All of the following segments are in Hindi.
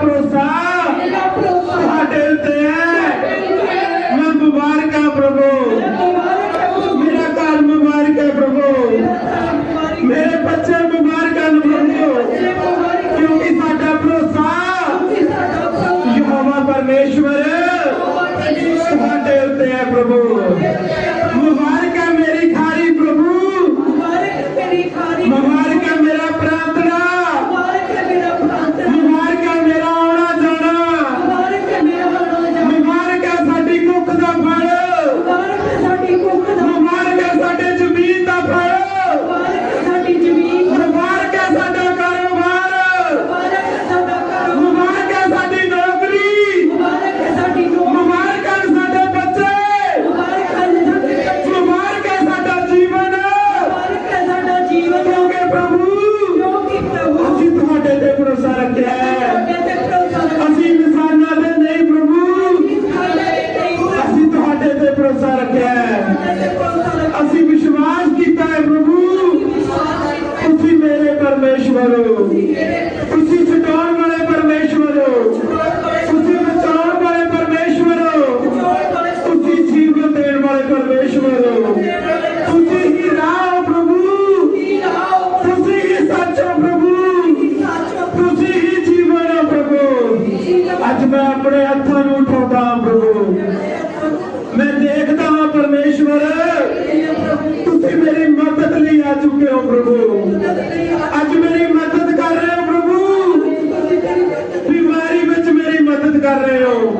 cruzar. परमेश्वर। हो उसी छुटाने वाले परमेश्वर। हो उसी बचाने वाले परमेश्वर। हो उसी जीवन देने वाले परमेश्वर। हो प्रभु। प्रभु। मैं हाथों उठाता प्रभु। मैं देखता हूँ परमेश्वर। ਤੁਸੀਂ ਮੇਰੀ ਮਦਦ ਲਈ ਆ ਚੁੱਕੇ ਹੋ ਪ੍ਰਭੂ। ਅੱਜ ਮੇਰੀ ਮਦਦ ਕਰ ਰਹੇ ਹੋ ਪ੍ਰਭੂ। ਬਿਮਾਰੀ ਵਿੱਚ ਮੇਰੀ ਮਦਦ ਕਰ ਰਹੇ ਹੋ।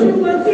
Thank you.